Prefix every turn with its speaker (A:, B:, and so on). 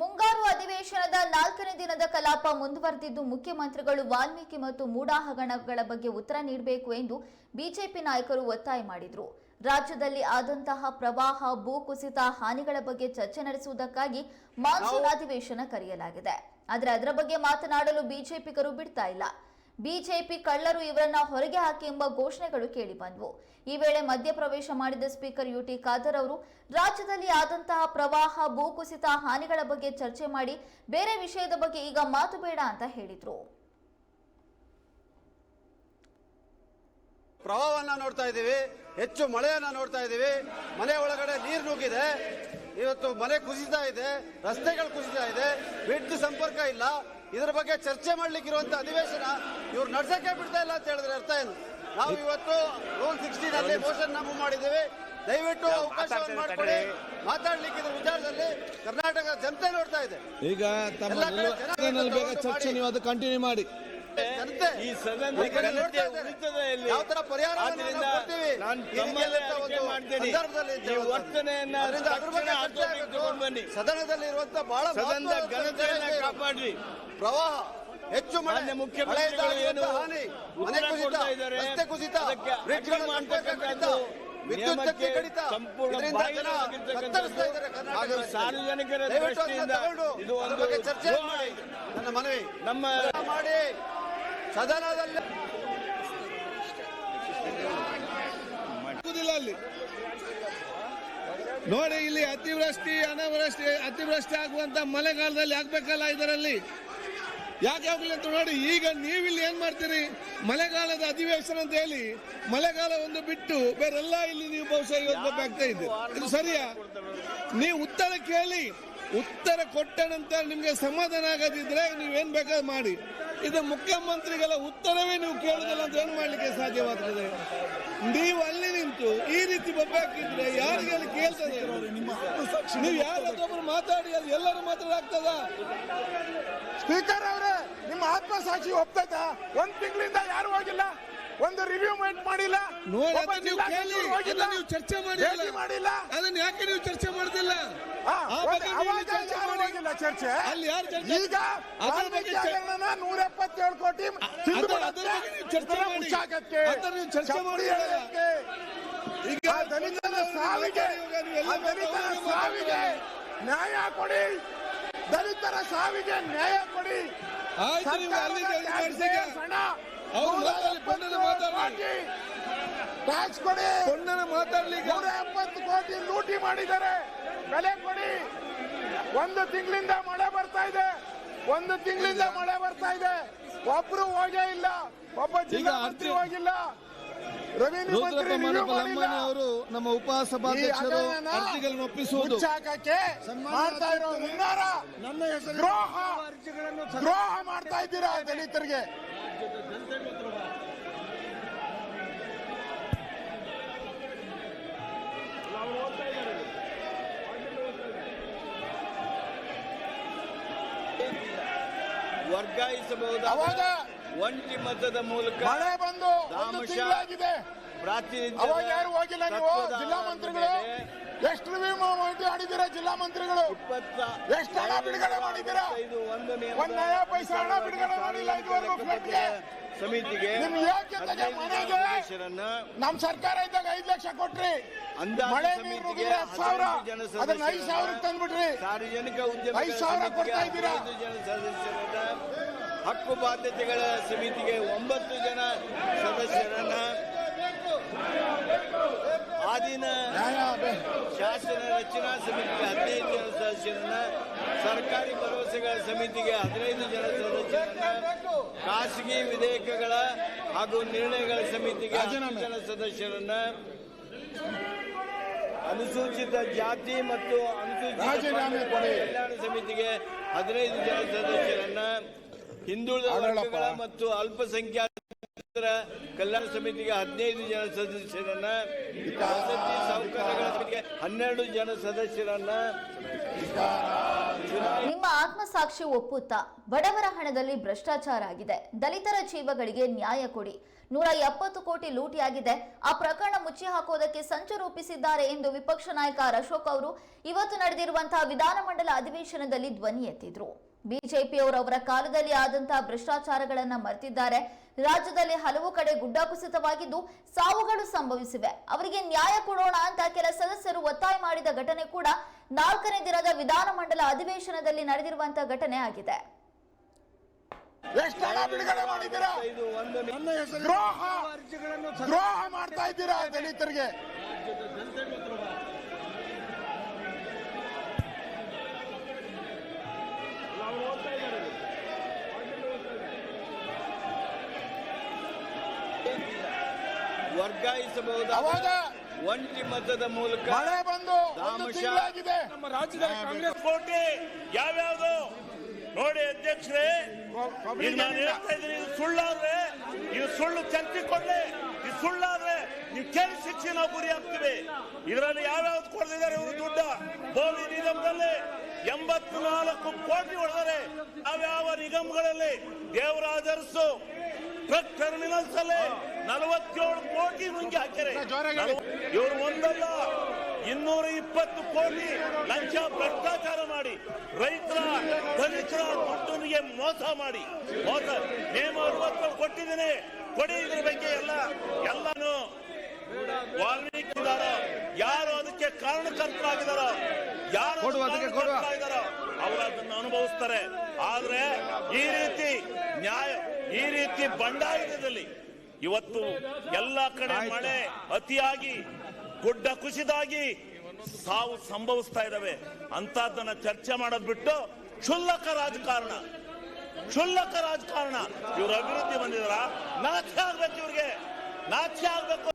A: ಮುಂಗಾರು ಅಧಿವೇಶನದ ನಾಲ್ಕನೇ ದಿನದ ಕಲಾಪ ಮುಂದುವರೆದಿದ್ದು ಮುಖ್ಯಮಂತ್ರಿಗಳು ವಾಲ್ಮೀಕಿ ಮತ್ತು ಮೂಡಾ ಹಗರಣಗಳ ಬಗ್ಗೆ ಉತ್ತರ ನೀಡಬೇಕು ಎಂದು ಬಿಜೆಪಿ ನಾಯಕರು ಒತ್ತಾಯ ಮಾಡಿದರು. ರಾಜ್ಯದಲ್ಲಿ ಆದಂತಹ ಪ್ರವಾಹ ಭೂಕುಸಿತ ಹಾನಿಗಳ ಬಗ್ಗೆ ಚರ್ಚೆ ನಡೆಸುವುದಕ್ಕಾಗಿ ಮಾನ್ಸೂನ್ ಅಧಿವೇಶನ ಕರೆಯಲಾಗಿದೆ. ಆದರೆ ಅದರ ಬಗ್ಗೆ ಮಾತನಾಡಲು ಬಿಜೆಪಿಗರು ಬಿಡ್ತಾ ಇಲ್ಲ. ಬಿಜೆಪಿ ಕಳ್ಳರು ಇವರನ್ನ ಹೊರಗೆ ಹಾಕಿ ಎಂಬ ಘೋಷಣೆಗಳು ಕೇಳಿಬಂದವು ಈ ವೇಳೆ ಮಧ್ಯಪ್ರವೇಶ ಮಾಡಿದ ಸ್ಪೀಕರ್ ಯುಟಿ ಖಾದರ್ ಅವರು, ರಾಜ್ಯದಲ್ಲಿ ಆದಂತಹ ಪ್ರವಾಹ, ಭೂಕುಸಿತ, ಹಾನಿಗಳ ಬಗ್ಗೆ ಚರ್ಚೆ ಮಾಡಿ ಬೇರೆ ವಿಷಯದ ಬಗ್ಗೆ ಈಗ ಮಾತು ಬೇಡ ಅಂತ ಹೇಳಿದ್ರು.
B: ಪ್ರವಾಹವನ್ನ ನೋಡ್ತಾ ಇದ್ದೀವಿ, ಹೆಚ್ಚು ಮಳೆಯನ್ನ ನೋಡ್ತಾ ಇದ್ದೀವಿ, ಮನೆ ಒಳಗಡೆ ನೀರು ನುಗ್ಗಿದೆ, ಇವತ್ತು ಮನೆ ಕುಸಿತಾ ಇದೆ, ರಸ್ತೆಗಳು ಕುಸಿತಾ ಇದೆ, ವಿದ್ಯುತ್ ಸಂಪರ್ಕ ಇಲ್ಲ ಇದರ ಬಗ್ಗೆ ಚರ್ಚೆ ಮಾಡ್ಲಿಕ್ಕೆ ಇರುವಂತ ಅಧಿವೇಶನ ಇವ್ರು ನಡ್ಸಕ್ಕೆ ಬಿಡ್ತಾ ಇಲ್ಲ ಅಂತ ಹೇಳಿದ್ರೆ ಅರ್ಥ ಏನು? ನಾವು ಇವತ್ತು ರೂಲ್ ಸಿಕ್ಸ್ಟೀನ್ ಅಲ್ಲಿ ಮೋಷನ್ ನಾವು ಮಾಡಿದ್ದೇವೆ. ದಯವಿಟ್ಟು ಅವಕಾಶವನ್ನು ಮಾಡಿಕೊಡಿ. ಮಾತಾಡ್ಲಿಕ್ಕೆ ಇದ್ರ ವಿಚಾರದಲ್ಲಿ ಕರ್ನಾಟಕ ಜನತೆ ನೋಡ್ತಾ ಇದೆ.
C: ಈಗ ತಮ್ಮ ಬೇಗ ಚರ್ಚೆ ನೀವು ಅದು ಕಂಟಿನ್ಯೂ ಮಾಡಿ.
D: ಈ ಘನತೆ ಉಳಿತದೆ ಇಲ್ಲಿ.
B: ಯಾವ ತರ ಅಂತ
D: ಈ ವರ್ತನೆಯನ್ನ ಬನ್ನಿ.
B: ಸದನದಲ್ಲಿ ಇರುವಂತ ಬಹಳ
D: ಸದನದ ಘನತೆಯನ್ನ ಕಾಪಾಡ್ರಿ.
B: ಪ್ರವಾಹ ಹೆಚ್ಚು ಮಳೆ
D: ಮುಖ್ಯಮಂತ್ರಿಗಳು ಏನು
B: ಹಾನಿ ಮನೆ ಕುಸಿತ. ರಸ್ತೆ ಕುಸಿತ ವಿದ್ಯುತ್ ಕಡಿತ.
D: ಸಂಪೂರ್ಣ ಸಾರ್ವಜನಿಕರ ದೃಷ್ಟಿಯಿಂದ ಇದು ಒಂದು
B: ಚರ್ಚೆ ಮಾಡಿ. ನನ್ನ ಮನವಿ.
D: ನಮ್ಮ
B: ಮಾಡಿ. ಸದನದಲ್ಲಿ
C: ಅಲ್ಲಿ. ನೋಡಿ, ಇಲ್ಲಿ ಅತಿವೃಷ್ಟಿ, ಅನಾವೃಷ್ಟಿ, ಅತಿವೃಷ್ಟಿ ಆಗುವಂತ ಮಳೆಗಾಲದಲ್ಲಿ ಆಗ್ಬೇಕಲ್ಲ ಇದರಲ್ಲಿ? ಯಾಕೆ ಹೋಗ್ಲಿ ಅಂತ ನೋಡಿ, ಈಗ ನೀವಿಲ್ಲಿ ಏನ್ ಮಾಡ್ತೀರಿ? ಮಳೆಗಾಲದ ಅಧಿವೇಶನ ಅಂತ ಹೇಳಿ, ಮಳೆಗಾಲ ಒಂದು ಬಿಟ್ಟು ಬೇರೆಲ್ಲ ಇಲ್ಲಿ ನೀವು ಬಹುಶಃ ಆಗ್ತಾ ಇದೆ ಇದು ಸರಿಯಾ? ನೀವು ಉತ್ತರ ಕೇಳಿ, ಉತ್ತರ ಕೊಟ್ಟ ನಂತರ ನಿಮ್ಗೆ ಸಮಾಧಾನ ಆಗದಿದ್ರೆ ನೀವೇನ್ ಬೇಕಾದ್ರೆ ಮಾಡಿ. ಇದು ಮುಖ್ಯಮಂತ್ರಿಗಳ ಉತ್ತರವೇ ನೀವು ಕೇಳುದಿಲ್ಲ ಅಂತ ಏನು ಮಾಡ್ಲಿಕ್ಕೆ ಸಾಧ್ಯವಾಗ್ತದೆ? ನೀವು ಅಲ್ಲಿ ನಿಂತು ಈ ರೀತಿ ಬೊಬ್ಬೆ ಹಾಕಿದ್ರೆ ಯಾರಿಗೆ ಅಲ್ಲಿ ಕೇಳ್ತದೆ? ನೀವು ಯಾರೊಬ್ಬರು ಮಾತಾಡಿ ಅದು ಎಲ್ಲರೂ ಮಾತಾಡಾಗ್ತದ
E: ಸ್ಪೀಕರ್ ಅವರೇ, ನಿಮ್ಮ ಆತ್ಮಸಾಕ್ಷಿ ಒಪ್ತೈತಾ? ಒಂದ್ ತಿಂಗಳಿಂದ ಯಾರು ಹೋಗಿಲ್ಲ ಒಂದು ರಿವ್ಯೂ ಮೇಟ್ ಮಾಡಿಲ್ಲ.
C: ನೀವು ಕೇಳಿ ನೀವು ಚರ್ಚೆ ಮಾಡಿಲ್ಲ.
E: ಮಾಡಿಲ್ಲ.
C: ಅದನ್ನ ಯಾಕೆ ನೀವು ಚರ್ಚೆ ನೀವು ಚರ್ಚೆ ಅಲ್ಲಿ ಯಾರು ಚರ್ಚೆ
E: ಈಗ
C: ಅದರ ಬಗ್ಗೆ
E: ನೂರ ಎಪ್ಪತ್ತೇಳು ಕೋಟಿ
C: ಚರ್ಚೆ.
E: ಮುಚ್ಚಾಕಕ್ಕೆ,
C: ಚರ್ಚೆ ಮಾಡಿ. ಈಗ
E: ದಲಿತನ ಸಾವಿಗೆ
C: ದಲಿತನ
E: ಸಾವಿಗೆ ನ್ಯಾಯ ಕೊಡಿ. ದಲಿತರ ಸಾವಿಗೆ ನ್ಯಾಯ ಕೊಡಿ.
C: ಆಯ್ತು ನೀವು ಅಲ್ಲಿಗೆ.
E: ಹಣ ಟ್ಯಾಕ್ಸ್ ಕೊಡಿ.
C: ಮಾತಾಡ್ಲಿಕ್ಕೆ
E: ನೂರ ಎಪ್ಪತ್ತು ಕೋಟಿ ಲೂಟಿ ಮಾಡಿದ್ದಾರೆ. ಬೆಲೆ ಕೊಡಿ. ಒಂದು ತಿಂಗಳಿಂದ ಮಳೆ ಬರ್ತಾ ಇದೆ. ಒಂದು ತಿಂಗಳಿಂದ ಮಳೆ ಬರ್ತಾ ಇದೆ. ಒಬ್ರು ಹೋಗೇ ಇಲ್ಲ. ಒಬ್ಬ ಜಿಲ್ಲಾ ಮಂತ್ರಿ ಹೋಗಿಲ್ಲ. ರವೀಂದ್ರ ಮಂತ್ರಿ
C: ಅವರು ನಮ್ಮ ಉಪಸಭಾಧ್ಯಕ್ಷರು ಅರ್ಜಿಗಳನ್ನು ಒಪ್ಪಿಸುವುದು.
E: ಮಾಡ್ತಾ ಇರೋ ಹುನ್ನಾರ
C: ನನ್ನ ಹೆಸರು
E: ದ್ರೋಹ. ದ್ರೋಹ ಮಾಡ್ತಾ ಇದ್ದೀರಾ ದಲಿತರಿಗೆ?
D: ವರ್ಗಾಯಿಸಬಹುದಾದ ಒಂಟಿ ಮತದ ಮೂಲಕ
E: ಬಂದು
D: ಪ್ರಾತಿನಿಧ್ಯ
E: ಹೋಗಿಲ್ಲ ನೀವು? ಜಿಲ್ಲಾ ಮಂತ್ರಿಗಳು? ಎಷ್ಟು ರಿವ್ಯೂ ಮಾಡಿದ್ದೀರಾ ಜಿಲ್ಲಾ ಮಂತ್ರಿಗಳು ಎಷ್ಟು ಹಣ ಬಿಡುಗಡೆ ಮಾಡಿದ್ದೀರಾ? ಒಂದು ಪೈಸೆ ಹಣ ಬಿಡುಗಡೆ ಮಾಡಿಲ್ಲ ಇದುವರೆಗೂ ಫ್ಲಡ್ಗೆ.
D: ಸಮಿತಿಗೆ
E: ನಿಮ್ ಸರ್ಕಾರ ಇದ್ದಾಗ ಐದ್ ಲಕ್ಷ ಕೊಟ್ರಿ ಮಳೆ ನೀರು ಹತ್ತು ಸಾವಿರ ಅದನ್ನ ಐದು ಸಾವಿರ ತಂದ್ಬಿಟ್ರಿ
D: ಸಾರ್ವಜನಿಕ ಉದ್ಯಮ
E: ಐದು ಸಾವಿರ ಕೊಡ್ತಾ ಇದ್ದೀರಾ?
D: ಹಕ್ಕು ಬಾಧ್ಯತೆಗಳ ಸಮಿತಿಗೆ ಒಂಬತ್ತು ಜನ ಸದಸ್ಯರನ್ನ ಆದಿನ
E: ನ್ಯಾಯ ಬೆ-
D: ರಚನಾ ಸಮಿತಿಗೆ ಹದಿನೈದು ಜನ ಸದಸ್ಯರನ್ನ ಸರ್ಕಾರಿ ಭರವಸೆಗಳ ಸಮಿತಿಗೆ ಹದಿನೈದು ಜನ ಸದಸ್ಯರನ್ನ ಖಾಸಗಿ ವಿಧೇಯಕಗಳ ಹಾಗೂ ನಿರ್ಣಯಗಳ ಸಮಿತಿಗೆ ಜನ ಸದಸ್ಯರನ್ನ ಅನುಸೂಚಿತ ಜಾತಿ ಮತ್ತು ಅನುಸೂಚಿತ ಕಲ್ಯಾಣ ಸಮಿತಿಗೆ ಹದಿನೈದು ಜನ ಸದಸ್ಯರನ್ನ ಹಿಂದುಳಿದ. ವರ್ಗಗಳ ಮತ್ತು ಅಲ್ಪಸಂಖ್ಯಾತರ ಕಲ್ಯಾಣ ಸಮಿತಿಗೆ ಹದಿನೈದು ಜನ ಸದಸ್ಯರನ್ನ, ವಸತಿ ಸೌಕರ್ಯಗಳ ಸಮಿತಿಗೆ ಹನ್ನೆರಡು ಜನ ಸದಸ್ಯರನ್ನ.
A: ನಿಮ್ಮ ಆತ್ಮಸಾಕ್ಷಿ ಒಪ್ಪುತ್ತಾ? ಬಡವರ ಹಣದಲ್ಲಿ ಭ್ರಷ್ಟಾಚಾರ ಆಗಿದೆ. ದಲಿತರ ಜೀವಗಳಿಗೆ ನ್ಯಾಯ ಕೊಡಿ. ನೂರ ಎಪ್ಪತ್ತು ಕೋಟಿ ಲೂಟಿಯಾಗಿದೆ. ಆ ಪ್ರಕರಣ ಮುಚ್ಚಿ ಹಾಕೋದಕ್ಕೆ ಸಂಚು ರೂಪಿಸಿದ್ದಾರೆ ಎಂದು ವಿಪಕ್ಷ ನಾಯಕ ಅಶೋಕ್ ಅವರು ಇವತ್ತು ನಡೆದಿರುವಂತಹ ವಿಧಾನಮಂಡಲ ಅಧಿವೇಶನದಲ್ಲಿ ಧ್ವನಿ ಎತ್ತಿದ್ರು. ಬಿಜೆಪಿಯವರು ಅವರ ಕಾಲದಲ್ಲಿ ಆದಂತಹ ಭ್ರಷ್ಟಾಚಾರಗಳನ್ನ ಮರೆತಿದ್ದಾರೆ. ರಾಜ್ಯದಲ್ಲಿ ಹಲವು ಕಡೆ ಗುಡ್ಡ ಕುಸಿತವಾಗಿದ್ದು ಸಾವುಗಳು ಸಂಭವಿಸಿವೆ. ಅವರಿಗೆ ನ್ಯಾಯ ಕೊಡೋಣ ಅಂತ ಕೆಲ ಸದಸ್ಯರು ಒತ್ತಾಯ ಮಾಡಿದ ಘಟನೆ ಕೂಡ ನಾಲ್ಕನೇ ದಿನದ ವಿಧಾನಮಂಡಲ ಅಧಿವೇಶನದಲ್ಲಿ ನಡೆದಿರುವಂತಹ ಘಟನೆ ಆಗಿದೆ.
E: ಎಷ್ಟು ಹಣ ಬಿಡುಗಡೆ ಇದ್ದಾರೆ.
D: ವರ್ಗಾಯಿಸಬಹುದಾದ ಒಂಟಿ ಮತದ ಮೂಲಕ
E: ಮಳೆ ಬಂದು
F: ನಮ್ಮ ರಾಜ್ಯದಲ್ಲಿ ಕಾಂಗ್ರೆಸ್ ಕೋಟೆ ಯಾವ್ಯಾವ್ದು ನೋಡಿ ಅಧ್ಯಕ್ಷರೇ ಈಗ ನಾನು ಹೇಳ್ತಾ ಇದ್ದೀನಿ, ಇದು ಸುಳ್ಳಾದ್ರೆ, ಇದು ಸುಳ್ಳು ಚರ್ಚೆ ಕೊಡ್ಲಿ ಇದು ಸುಳ್ಳಾದ್ರೆ ನೀವು ಕೇಳಿ ಶಿಕ್ಷೆ ನಾವು ಗುರಿ ಹಾಕ್ತೀವಿ. ಇದರಲ್ಲಿ ಯಾವ್ಯಾವ್ದು ಕೊಡ್ತಿದ್ದಾರೆ ಇವರು ದುಡ್ಡ? ಬೋವಿ ನಿಗಮದಲ್ಲಿ ಎಂಬತ್ನಾಲ್ಕು ಕೋಟಿ ಹೊಡೆದರೆ ಯಾವ್ಯಾವ ನಿಗಮಗಳಲ್ಲಿ ದೇವರಾಜರ್ಸು ಟ್ರಕ್ ಟರ್ಮಿನಲ್ಸ್ ಅಲ್ಲಿ ನಲವತ್ತೇಳು ಕೋಟಿ ನುಂಗಿ ಹಾಕ್ಯಾರೆ ಇವರು ಒಂದಲ್ಲ, ಇನ್ನೂರ ಇಪ್ಪತ್ತು ಕೋಟಿ ಲಂಚ ಭ್ರಷ್ಟಾಚಾರ ಮಾಡಿ ದಲಿತರ ದುಡ್ಡನಿಗೆ ಮೋಸ ಮಾಡಿ. ಮೋಸ ನೇಮ ಅರವತ್ತು ಕೊಟ್ಟಿದ್ದೀನಿ. ಕೊಡಿ ಇದ್ರ ಬಗ್ಗೆ ಎಲ್ಲ ಎಲ್ಲಾನು ವಾಲ್ಮೀಕಿ ಯಾರು ಅದಕ್ಕೆ ಕಾರಣಕರ್ತರಾಗಿದಾರ ಯಾರು ಕಾರಣಕರ್ತರಾಗಿದಾರೋ ಅವರು ಅದನ್ನು ಅನುಭವಿಸ್ತಾರೆ. ಆದ್ರೆ ಈ ರೀತಿ ನ್ಯಾಯ ಈ ರೀತಿ ಬಂಡಾಯದಲ್ಲಿ ಇವತ್ತು ಎಲ್ಲ ಕಡೆ ಮಳೆ ಅತಿಯಾಗಿ ಗುಡ್ಡ ಕುಸಿದಾಗಿ ಸಾವು ಸಂಭವಿಸ್ತಾ ಇದಾವೆ ಅಂತದನ್ನ ಚರ್ಚೆ ಮಾಡೋದ್ ಬಿಟ್ಟು ಕ್ಷುಲ್ಲಕ ರಾಜಕಾರಣ. ಕ್ಷುಲ್ಲಕ ರಾಜಕಾರಣ. ಇವ್ರ ಅಭಿವೃದ್ಧಿ ಬಂದಿದಾರ? ನಾಚೆ ಆಗ್ಬೇಕು ಇವ್ರಿಗೆ. ನಾಚೆ ಆಗ್ಬೇಕು.